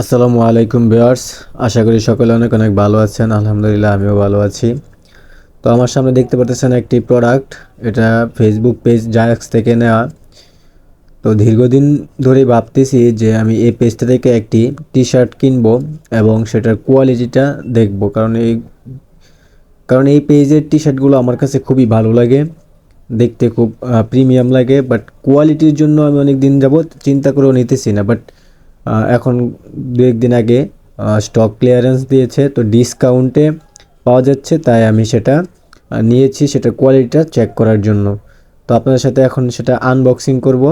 আসসালামু আলাইকুম ভিউয়ার্স, আশা করি সকলে অনেক অনেক ভালো আছেন, আলহামদুলিল্লাহ আমিও ভালো আছি। তো আমার সামনে দেখতে পাচ্ছেন একটি প্রোডাক্ট এটা ফেসবুক পেজ জায়াক্স থেকে নেওয়া। তো দীর্ঘদিন ধরেই ভাবতেছি যে আমি এই পেজটা থেকে একটি টি শার্ট কিনবো এবং সেটার কোয়ালিটিটা দেখব। কারণ এই কারণ এই পেজের টি শার্টগুলো আমার কাছে খুবই ভালো লাগে, দেখতে খুব প্রিমিয়াম লাগে বাট কোয়ালিটির জন্য আমি অনেক দিন যাবৎ চিন্তা করেও নিতেছি না। বাট এখন দু একদিন আগে স্টক ক্লিয়ারেন্স দিয়েছে, তো ডিসকাউন্টে পাওয়া যাচ্ছে, তাই আমি সেটা নিয়েছি সেটা কোয়ালিটিটা চেক করার জন্য। তো আপনাদের সাথে এখন সেটা আনবক্সিং করব।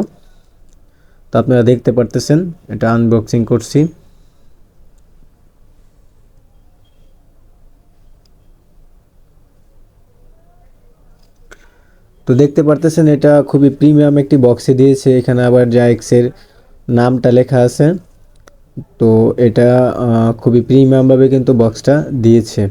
তো আপনারা দেখতে পারতেছেন, এটা আনবক্সিং করছি। তো দেখতে পারতেছেন, এটা খুবই প্রিমিয়াম একটি বক্সে দিয়েছে, এখানে আবার জাইক্সের নামটা লেখা আছে। তো এটা খুবই প্রিমিয়ামভাবে কিন্তু বক্সটা দিয়েছে।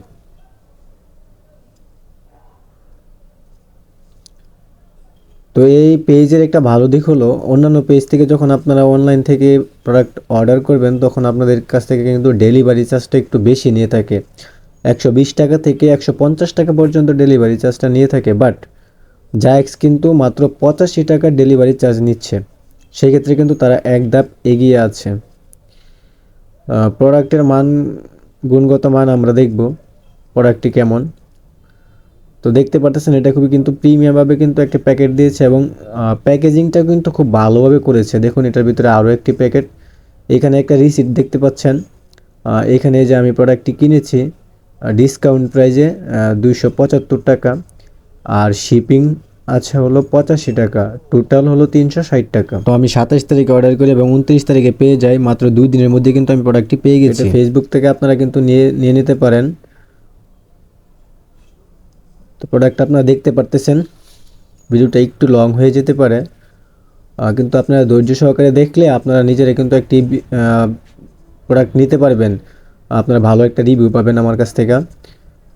তো এই পেজের একটা ভালো দিক হলো, অন্যান্য পেজ থেকে যখন আপনারা অনলাইন থেকে প্রোডাক্ট অর্ডার করবেন, তখন আপনাদের কাছ থেকে কিন্তু ডেলিভারি চার্জটা একটু বেশি নিয়ে থাকে। একশো বিশ টাকা থেকে একশো পঞ্চাশ টাকা পর্যন্ত ডেলিভারি চার্জটা নিয়ে থাকে বাট জায়ক্স কিন্তু মাত্র পঁচাশি টাকা ডেলিভারি চার্জ নিচ্ছে। সেক্ষেত্রে কিন্তু তারা এক ধাপ এগিয়ে আছে। প্রোডাক্টের মান, গুণগত মান আমরা দেখব প্রোডাক্টটি কেমন। তো দেখতে পারতেছেন এটা খুবই কিন্তু প্রিমিয়ামভাবে কিন্তু একটা প্যাকেট দিয়েছে এবং প্যাকেজিংটা কিন্তু খুব ভালোভাবে করেছে। দেখুন, এটার ভিতরে আরও একটি প্যাকেট। এখানে একটা রিসিট দেখতে পাচ্ছেন। এখানে যে আমি প্রোডাক্টটি কিনেছি ডিসকাউন্ট প্রাইজে দুইশো পঁচাত্তর টাকা। আর শিপিং আছে হলো পঁচাশি টাকা। টোটাল হলো তিনশো ষাট টাকা। তো আমি সাতাশ তারিখে অর্ডার করি এবং উনত্রিশ তারিখে পেয়ে যাই। মাত্র দুই দিনের মধ্যে কিন্তু আমি প্রোডাক্টটি পেয়ে গেছি। ফেসবুক থেকে আপনারা কিন্তু নিয়ে নিয়ে নিতে পারেন। তো প্রোডাক্ট আপনারা দেখতে পারতেছেন। ভিডিওটা একটু লং হয়ে যেতে পারে। কিন্তু আপনারা ধৈর্য সহকারে দেখলে আপনারা নিজেরা কিন্তু একটি প্রোডাক্ট নিতে পারবেন। আপনারা ভালো একটা রিভিউ পাবেন আমার কাছ থেকে।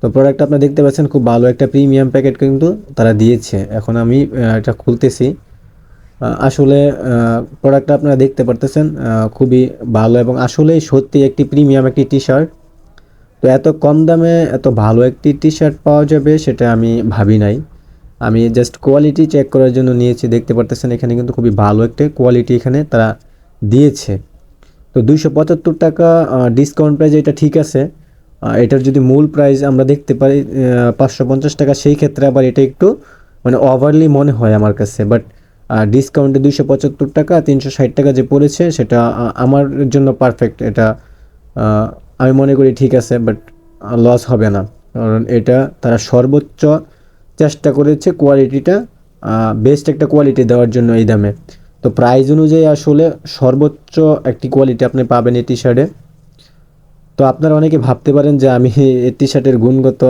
তো প্রোডাক্ট আপনারা দেখতে পাচ্ছেন খুব ভালো একটা প্রিমিয়াম প্যাকেট কিন্তু তারা দিয়েছে। এখন আমি এটা খুলতেছি। আসলে প্রোডাক্টটা আপনারা দেখতে পারতেছেন খুবই ভালো এবং আসলেই সত্যি একটি প্রিমিয়াম একটি টি শার্ট তো এত কম দামে এত ভালো একটি টি শার্ট পাওয়া যাবে সেটা আমি ভাবি নাই। আমি জাস্ট কোয়ালিটি চেক করার জন্য নিয়েছি, দেখতে পারতেছেন এখানে কিন্তু খুবই ভালো একটা কোয়ালিটি এখানে তারা দিয়েছে। তো দুইশো পঁচাত্তর টাকা ডিসকাউন্ট প্রাইস এটা ঠিক আছে। এটার যদি মূল প্রাইস আমরা দেখতে পারি পাঁচশো পঞ্চাশ টাকা, সেই ক্ষেত্রে আবার এটা একটু মানে ওভারলি মনে হয় আমার কাছে। বাট ডিসকাউন্টে দুইশো পঁচাত্তর টাকা, তিনশো ষাট টাকা যে পড়েছে, সেটা আমার জন্য পারফেক্ট এটা আমি মনে করি ঠিক আছে বাট লস হবে না। কারণ এটা তারা সর্বোচ্চ চেষ্টা করেছে কোয়ালিটিটা বেস্ট একটা কোয়ালিটি দেওয়ার জন্য এই দামে। তো প্রাইস অনুযায়ী আসলে সর্বোচ্চ একটি কোয়ালিটি আপনি পাবেন এই টি শার্টে তো আপনারা অনেকে ভাবতে পারেন যে আমি এই টি শার্টের গুণগত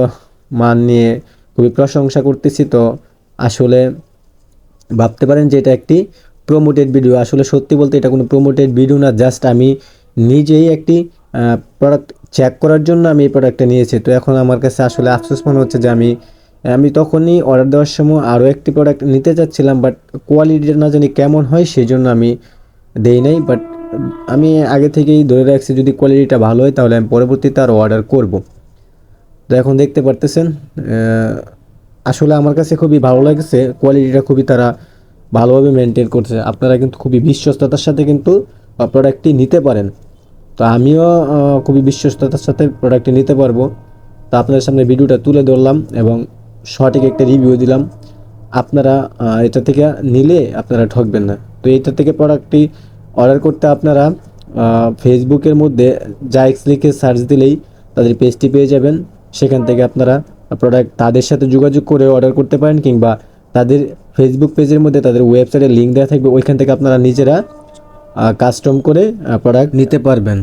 মান নিয়ে খুবই প্রশংসা করতেছি। তো আসলে ভাবতে পারেন যে এটা একটি প্রমোটেড ভিডিও আসলে সত্যি বলতে এটা কোনো প্রমোটেড ভিডিও না জাস্ট আমি নিজেই একটি প্রোডাক্ট চেক করার জন্য আমি এই প্রোডাক্টটা নিয়েছি। তো এখন আমার কাছে আসলে আফসোস মনে হচ্ছে যে আমি আমি তখনই অর্ডার দেওয়ার সময় আরও একটি প্রোডাক্ট নিতে চাচ্ছিলাম বাট কোয়ালিটিটা না জানি কেমন হয় সেই জন্য আমি দেই নাই। বাট আমি আগে থেকেই ধরে রাখছি, যদি কোয়ালিটিটা ভালো হয় তাহলে আমি পরবর্তীতে আরও অর্ডার করব। তো এখন দেখতে পারতেছেন আসলে আমার কাছে খুবই ভালো লাগছে কোয়ালিটিটা খুবই তারা ভালোভাবে মেনটেন করছে। আপনারা কিন্তু খুবই বিশ্বস্ততার সাথে কিন্তু প্রোডাক্টটি নিতে পারেন। তো আমিও খুবই বিশ্বস্ততার সাথে প্রোডাক্টটি নিতে পারব। তো আপনাদের সামনে ভিডিওটা তুলে ধরলাম এবং সঠিক একটা রিভিউ দিলাম। আপনারা এটা থেকে নিলে আপনারা ঠকবেন না। তো এটা থেকে প্রোডাক্টটি অর্ডার করতে আপনারা ফেসবুকের মধ্যে জাইক্স লিখে সার্চ দিলেই তাদের পেজটি পেয়ে যাবেন। সেখান থেকে আপনারা প্রোডাক্ট তাদের সাথে যোগাযোগ করে অর্ডার করতে পারেন কিংবা তাদের ফেসবুক পেজের মধ্যে তাদের ওয়েবসাইটের লিঙ্ক দেওয়া থাকবে, ওইখান থেকে আপনারা নিজেরা কাস্টম করে প্রোডাক্ট নিতে পারবেন।